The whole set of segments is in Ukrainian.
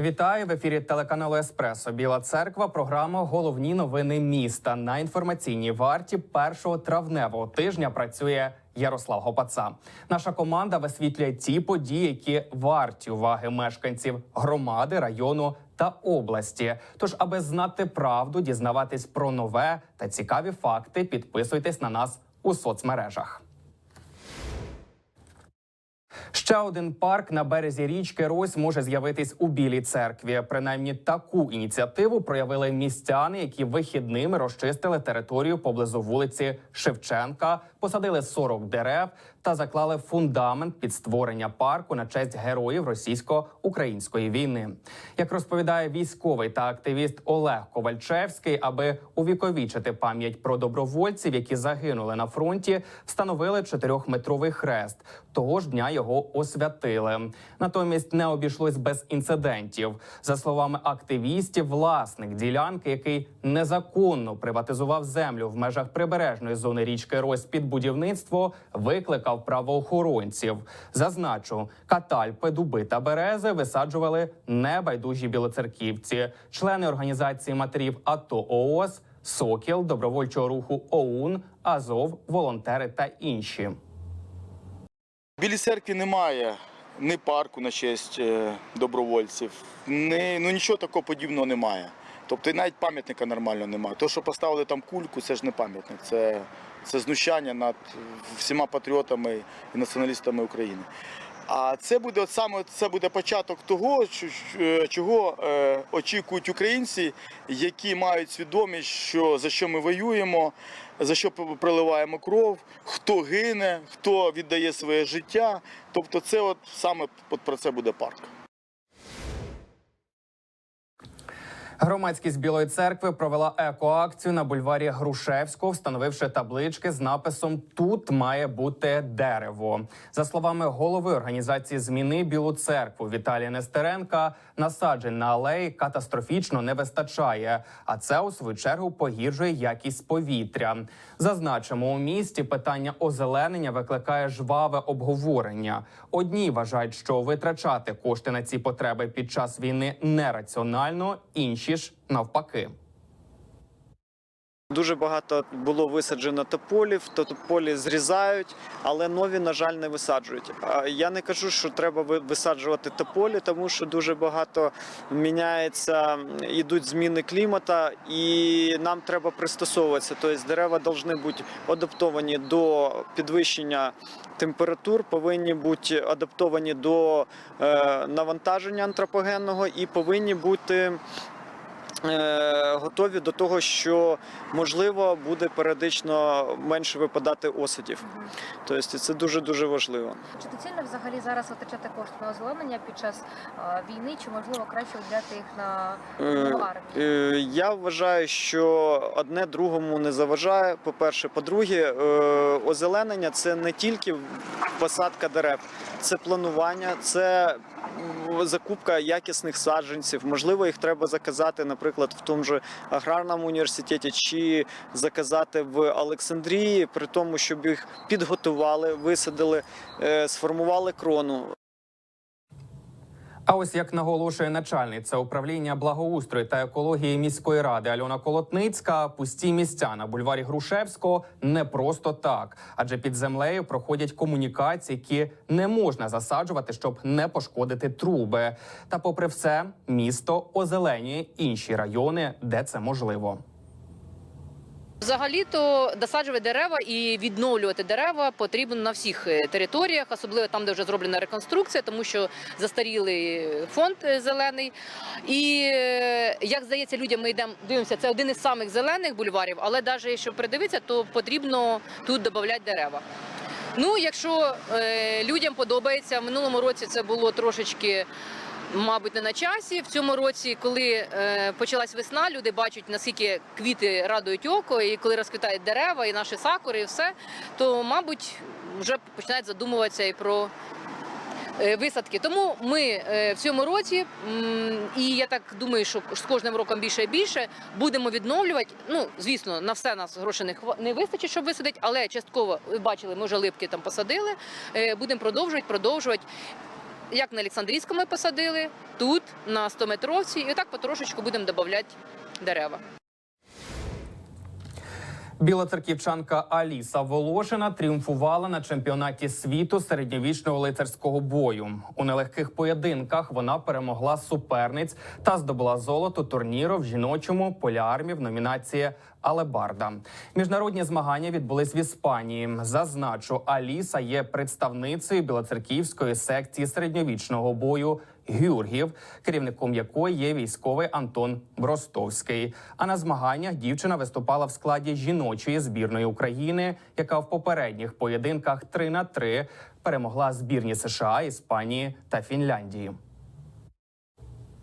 Вітаю в ефірі телеканалу Еспресо. Біла церква. Програма Головні новини міста на інформаційній варті першого травневого тижня працює Ярослав Гопаца. Наша команда висвітлює ті події, які варті уваги мешканців громади, району та області. Тож, аби знати правду, дізнаватись про нове та цікаві факти, підписуйтесь на нас у соцмережах. Ще один парк на березі річки Рось може з'явитись у Білій церкві. Принаймні таку ініціативу проявили містяни, які вихідними розчистили територію поблизу вулиці Шевченка, посадили 40 дерев та заклали фундамент під створення парку на честь героїв російсько-української війни. Як розповідає військовий та активіст Олег Ковальчевський, аби увіковічити пам'ять про добровольців, які загинули на фронті, встановили чотирьохметровий хрест. Того ж дня його освятили. Натомість не обійшлось без інцидентів. За словами активістів, власник ділянки, який незаконно приватизував землю в межах прибережної зони річки Рось під будівництво, викликав правоохоронців. Зазначу, катальпи, дуби та берези висаджували небайдужі білоцерківці, члени організації матерів АТО ООС, Сокіл, добровольчого руху ОУН, Азов, волонтери та інші. В Білій церкві немає ні парку на честь е, добровольців, ні, ну нічого такого подібного немає. Тобто навіть пам'ятника нормально немає. То, що поставили там кульку, це ж не пам'ятник, це, це знущання над всіма патріотами і націоналістами України. А це буде от саме це буде початок того, е, чого е, очікують українці, які мають свідомість, що за що ми воюємо, за що проливаємо кров, хто гине, хто віддає своє життя. Тобто, це от саме от про це буде парк. Громадськість Білої церкви провела екоакцію на бульварі Грушевського, встановивши таблички з написом Тут має бути дерево. За словами голови організації Зміни Білу церкву Віталія Нестеренка, насаджень на алеї катастрофічно не вистачає, а це у свою чергу погіршує якість повітря. Зазначимо, у місті питання озеленення викликає жваве обговорення. Одні вважають, що витрачати кошти на ці потреби під час війни нераціонально, інші ж навпаки. Дуже багато було висаджено тополів, то тополі зрізають, але нові, на жаль, не висаджують. Я не кажу, що треба висаджувати тополі, тому що дуже багато міняється, ідуть зміни клімату, і нам треба пристосовуватися. Тобто дерева повинні бути адаптовані до підвищення температур, повинні бути адаптовані до е, навантаження антропогенного і повинні бути. Е, готові до того, що можливо буде періодично менше випадати осадів. Тобто це дуже дуже важливо. Чи доцільно взагалі зараз витрачати кошти на озеленення під час війни, чи можливо краще виділяти їх на Е, армії? е, Я вважаю, що одне другому не заважає. По-перше, по-друге, е, озеленення це не тільки посадка дерев, це планування, це закупка якісних саджанців. Можливо, їх треба заказати, наприклад, в тому же аграрному університеті, чи заказати в Олександрії, при тому, щоб їх підготували, висадили, е, сформували крону. А ось як наголошує начальниця управління благоустрою та екології міської ради Альона Колотницька, пусті місця на бульварі Грушевського не просто так, адже під землею проходять комунікації, які не можна засаджувати, щоб не пошкодити труби. Та, попри все, місто озеленює інші райони, де це можливо. Взагалі-то досаджувати дерева і відновлювати дерева потрібно на всіх е, територіях, особливо там, де вже зроблена реконструкція, тому що застарілий фонд е, зелений. І е, як здається, людям ми йдемо, дивимося, це один із самих зелених бульварів, але навіть якщо придивитися, то потрібно тут додати дерева. Ну, якщо е, людям подобається, в минулому році це було трошечки. Мабуть, не на часі. В цьому році, коли е, почалась весна, люди бачать, наскільки квіти радують око, і коли розквітають дерева, і наші сакури, і все, то, мабуть, вже починають задумуватися і про е, висадки. Тому ми е, в цьому році, і я так думаю, що з кожним роком більше і більше будемо відновлювати. Ну, звісно, на все нас грошей не вистачить, щоб висадити, але частково ви бачили, ми вже липки там посадили. Будемо продовжувати, продовжувати. Як на Олександрійському посадили, тут на 100 метровці, і так потрошечку будемо додавати дерева. Білоцерківчанка Аліса Волошина тріумфувала на чемпіонаті світу середньовічного лицарського бою. У нелегких поєдинках вона перемогла суперниць та здобула золото турніру в жіночому поліармі в номінації Алебарда. Міжнародні змагання відбулись в Іспанії. Зазначу, Аліса є представницею білоцерківської секції середньовічного бою Гюргів, керівником якої є військовий Антон Бростовський. А на змаганнях дівчина виступала в складі жіночої збірної України, яка в попередніх поєдинках 3 на 3 перемогла збірні США, Іспанії та Фінляндії.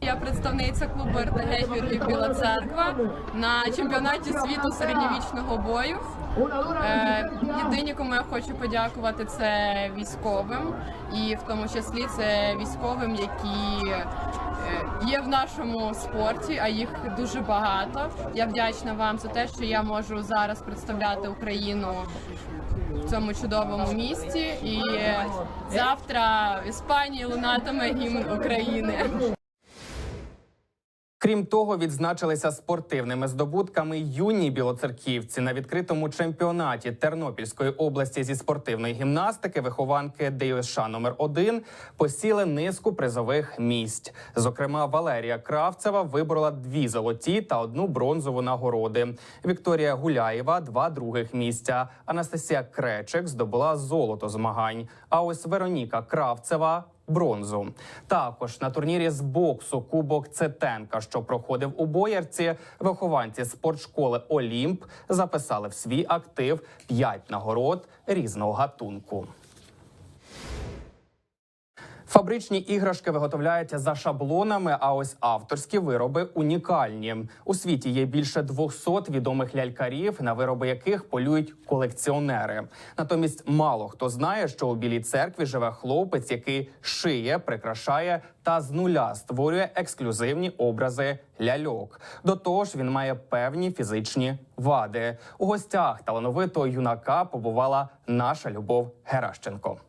Я представниця клубу РТГ Юргів Біла Церква на чемпіонаті світу середньовічного бою. Е, єдині, кому я хочу подякувати, це військовим, і в тому числі це військовим, які е, є в нашому спорті, а їх дуже багато. Я вдячна вам за те, що я можу зараз представляти Україну в цьому чудовому місті. І завтра в Іспанії лунатиме гімн України. Крім того, відзначилися спортивними здобутками юні білоцерківці на відкритому чемпіонаті Тернопільської області зі спортивної гімнастики. Вихованки ДЮСШ номер 1 посіли низку призових місць. Зокрема, Валерія Кравцева виборола дві золоті та одну бронзову нагороди. Вікторія Гуляєва два других місця. Анастасія Кречик здобула золото змагань. А ось Вероніка Кравцева бронзу. Також на турнірі з боксу Кубок Цетенка, що проходив у Боярці, вихованці спортшколи Олімп записали в свій актив п'ять нагород різного гатунку. Фабричні іграшки виготовляються за шаблонами, а ось авторські вироби унікальні. У світі є більше 200 відомих лялькарів, на вироби яких полюють колекціонери. Натомість мало хто знає, що у білій церкві живе хлопець, який шиє, прикрашає та з нуля створює ексклюзивні образи ляльок. До того ж, він має певні фізичні вади. У гостях талановитого юнака побувала наша Любов Геращенко.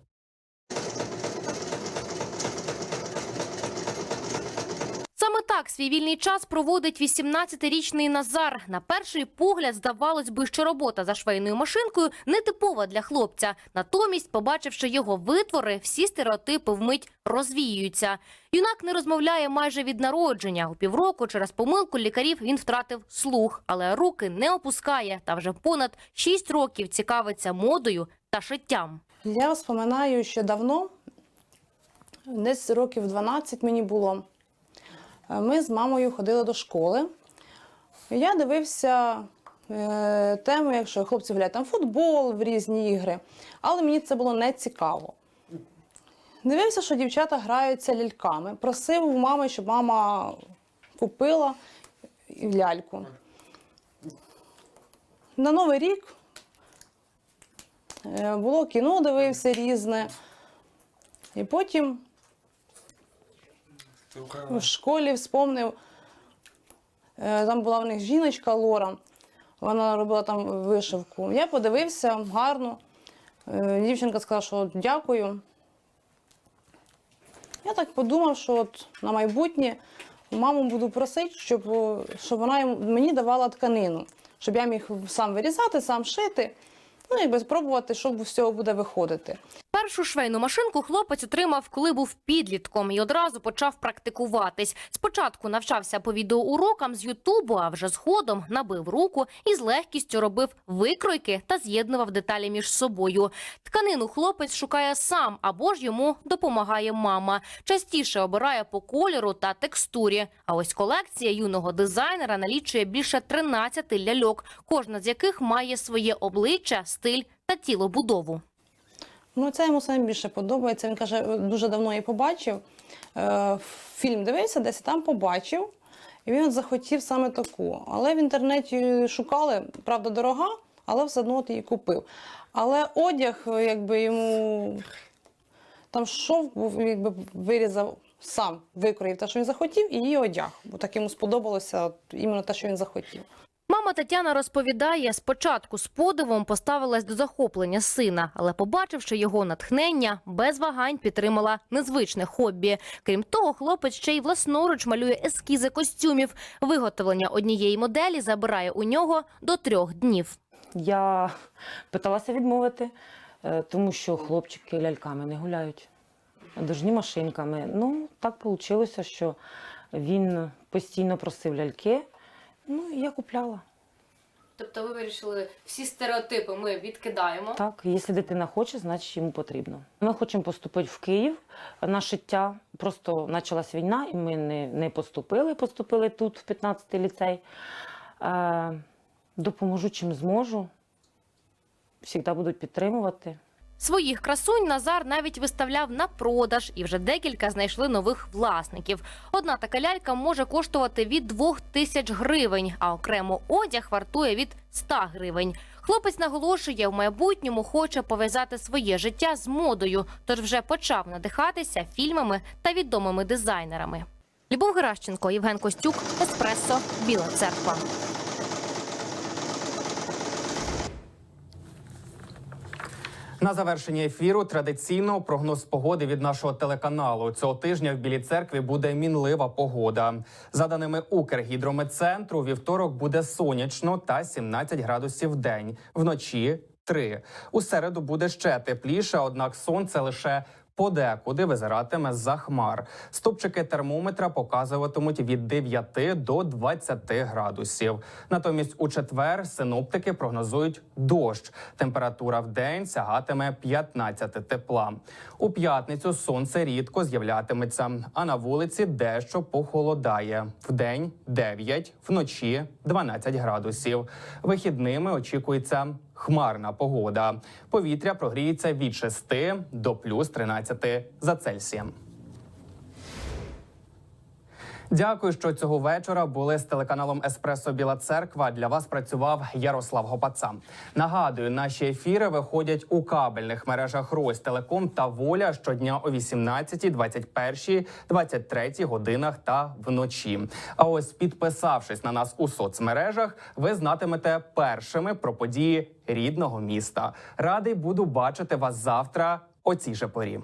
Саме так свій вільний час проводить 18-річний Назар. На перший погляд здавалось би, що робота за швейною машинкою не типова для хлопця. Натомість, побачивши його витвори, всі стереотипи вмить розвіюються. Юнак не розмовляє майже від народження. У півроку через помилку лікарів він втратив слух, але руки не опускає та вже понад 6 років цікавиться модою та шиттям. Я вспоминаю ще давно, десь років 12 мені було. Е, Ми з мамою ходили до школи. Я дивився е, тему, якщо хлопці гуляють там футбол, в різні ігри, але мені це було не цікаво. Дивився, що дівчата граються ляльками. Просив у мами, щоб мама купила ляльку. На Новий рік Е, Було кіно, дивився різне. І потім в школі вспомнив, е, там була в них жіночка Лора, вона робила там вишивку. Я подивився гарно. Е, Дівчинка сказала, що дякую. Я так подумав, що от на майбутнє маму буду просити, щоб, щоб вона мені давала тканину, щоб я міг сам вирізати, сам шити. Ну, якби спробувати, що з цього буде виходити. Першу швейну машинку хлопець отримав, коли був підлітком, і одразу почав практикуватись. Спочатку навчався по відеоурокам з Ютубу, а вже згодом набив руку і з легкістю робив викройки та з'єднував деталі між собою. Тканину хлопець шукає сам або ж йому допомагає мама. Частіше обирає по кольору та текстурі. А ось колекція юного дизайнера налічує більше 13 ляльок, кожна з яких має своє обличчя, стиль та тілобудову. Ну, це йому саме більше подобається. Він каже, дуже давно її побачив. Е, Фільм дивився, десь там побачив. І він захотів саме таку. Але в інтернеті шукали, правда, дорога, але все одно її купив. Але одяг, якби йому там шов, був, якби вирізав сам, викроїв те, що він захотів, і її одяг. Бо так йому сподобалося от, іменно те, що він захотів. Мама Тетяна розповідає, спочатку з подивом поставилась до захоплення сина, але побачивши його натхнення, без вагань підтримала незвичне хобі. Крім того, хлопець ще й власноруч малює ескізи костюмів. Виготовлення однієї моделі забирає у нього до трьох днів. Я питалася відмовити, е, тому що хлопчики ляльками не гуляють, дожні машинками. Ну, так вийшло, що він постійно просив ляльки. Ну, я купляла. Тобто, ви вирішили всі стереотипи ми відкидаємо. Так, якщо дитина хоче, значить йому потрібно. Ми хочемо поступити в Київ на шиття. Просто почалась війна, і ми не, не поступили. Поступили тут, в 15-й ліцей. Е, допоможу чим зможу. Завжди будуть підтримувати. Своїх красунь Назар навіть виставляв на продаж, і вже декілька знайшли нових власників. Одна така лялька може коштувати від двох тисяч гривень, а окремо одяг вартує від 100 гривень. Хлопець наголошує, в майбутньому хоче пов'язати своє життя з модою, тож вже почав надихатися фільмами та відомими дизайнерами. Любов Геращенко, Євген Костюк, Еспресо, Біла Церква. На завершення ефіру традиційно прогноз погоди від нашого телеканалу. Цього тижня в Білій церкві буде мінлива погода. За даними Укргідрометцентру, вівторок буде сонячно та 17 градусів в день. Вночі 3. У середу буде ще тепліше, однак сонце лише подекуди визиратиме за хмар. Стопчики термометра показуватимуть від 9 до 20 градусів. Натомість у четвер синоптики прогнозують дощ. Температура в день сягатиме 15 тепла. У п'ятницю сонце рідко з'являтиметься, а на вулиці дещо похолодає. Вдень 9, вночі 12 градусів. Вихідними очікується хмарна погода. Повітря прогріється від 6 до плюс 13 за Цельсієм. Дякую, що цього вечора були з телеканалом Еспресо Біла Церква. Для вас працював Ярослав Гопаца. Нагадую, наші ефіри виходять у кабельних мережах Ростелеком та Воля щодня о 18, 21, 23 годинах та вночі. А ось підписавшись на нас у соцмережах, ви знатимете першими про події рідного міста. Радий буду бачити вас завтра о цій же порі.